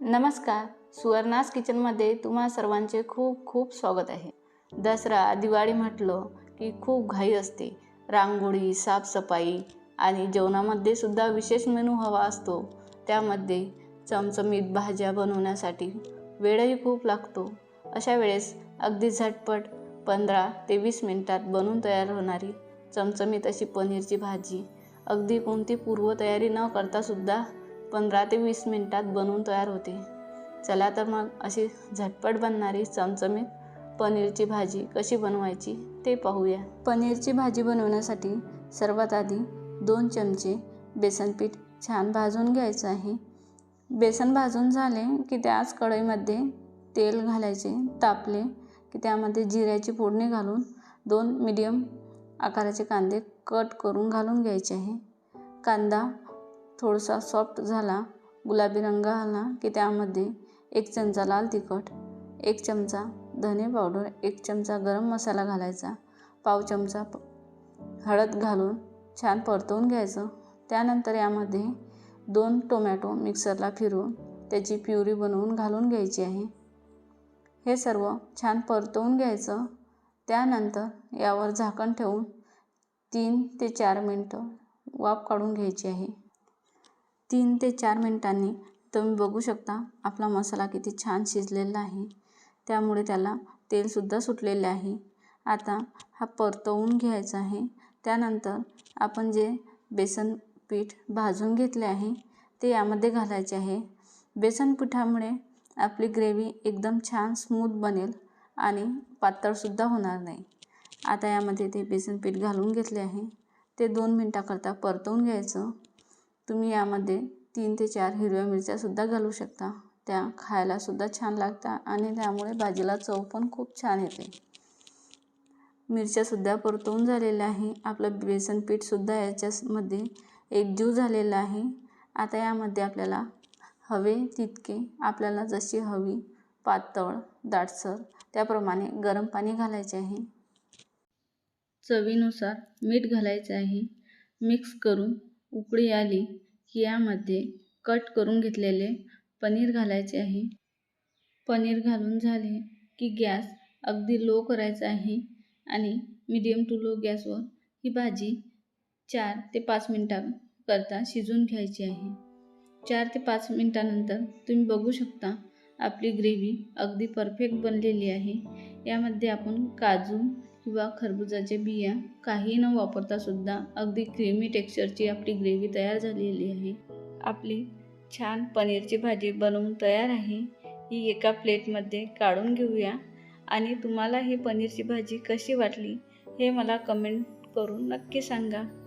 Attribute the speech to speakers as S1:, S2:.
S1: नमस्कार. सुवर्णास किचनमध्ये तुम्हा सर्वांचे खूप खूप स्वागत आहे. दसरा दिवाळी म्हटलं की खूप घाई असते. रांगोळी साफसफाई आणि जेवणामध्ये सुद्धा विशेष मेनू हवा असतो. त्यामध्ये चमचमीत भाज्या बनवण्यासाठी वेळही खूप लागतो. अशा वेळेस अगदी झटपट पंधरा ते वीस मिनटात बनून तयार होणारी चमचमीत अशी पनीरची भाजी अगदी कोणती पूर्वतयारी न करतासुद्धा पंधरा ते वीस मिनटात बनवून तयार होते. चला तर मग अशी झटपट बनणारी चमचमीत पनीरची भाजी कशी बनवायची ते पाहूया. पनीरची भाजी बनवण्यासाठी सर्वात आधी दोन चमचे बेसन पीठ छान भाजून घ्यायचं आहे. बेसन भाजून झाले की त्याच कढईमध्ये तेल घालायचे तापले की त्यामध्ये जिऱ्याची फोडणी घालून दोन मिडियम आकाराचे कांदे कट करून घालून घ्यायचे आहे. कांदा थोडासा सॉफ्ट झाला गुलाबी रंग आला की त्यामध्ये एक चमचा लाल तिखट एक चमचा धने पावडर एक चमचा गरम मसाला घालायचा पाव चमचा हळद घालून छान परतवून घ्यायचं. त्यानंतर यामध्ये दोन टोमॅटो मिक्सरला फिरवून त्याची प्युरी बनवून घालून घ्यायची आहे. हे सर्व छान परतवून घ्यायचं. त्यानंतर यावर झाकण ठेवून तीन ते चार मिनटं वाफ काढून घ्यायची आहे. तीन ते चार मिनटांनी तुम्ही बघू शकता आपला मसाला किती छान शिजलेला आहे. त्यामुळे त्याला तेलसुद्धा सुटलेले आहे. आता हा परतवून घ्यायचा आहे. त्यानंतर आपण जे बेसन पीठ भाजून घेतले आहे ते यामध्ये घालायचे आहे. बेसन पिठामुळे आपली ग्रेव्ही एकदम छान स्मूथ बनेल आणि पातळसुद्धा होणार नाही. आता यामध्ये ते बेसन पीठ घालून घेतले आहे. ते दोन मिनटाकरता परतवून घ्यायचं. तुम्ही यामध्ये तीन ते चार हिरव्या मिरच्यासुद्धा घालू शकता. त्या खायलासुद्धा छान लागतात आणि त्यामुळे भाजीला चव पण खूप छान येते. मिरच्यासुद्धा परतवून झालेल्या आहे. आपलं बेसन पीठसुद्धा याच्यामध्ये एकजीव झालेलं आहे. आता यामध्ये आपल्याला हवे तितके आपल्याला जशी हवी पातळ दाटसर त्याप्रमाणे गरम पाणी घालायचे आहे. चवीनुसार मीठ घालायचे आहे. मिक्स करून उकळी आली की यामध्ये कट करून घेतलेले पनीर घालायचे आहे. पनीर घालून झाले की गॅस अगदी लो करायचा आहे आणि मिडियम टू लो गॅसवर ही भाजी चार ते पाच मिनटाकरता शिजवून घ्यायची आहे. चार ते पाच मिनटानंतर तुम्ही बघू शकता आपली ग्रेव्ही अगदी परफेक्ट बनलेली आहे. यामध्ये आपण काजू किंवा खरबुजाचे बिया काही न वापरता सुद्धा अगदी क्रीमी टेक्स्चरची आपली ग्रेव्ही तयार झालेली आहे. आपली छान पनीरची भाजी बनवून तयार आहे. ही एका प्लेटमध्ये काढून घेऊया. आणि तुम्हाला ही पनीरची भाजी कशी वाटली हे मला कमेंट करून नक्की सांगा.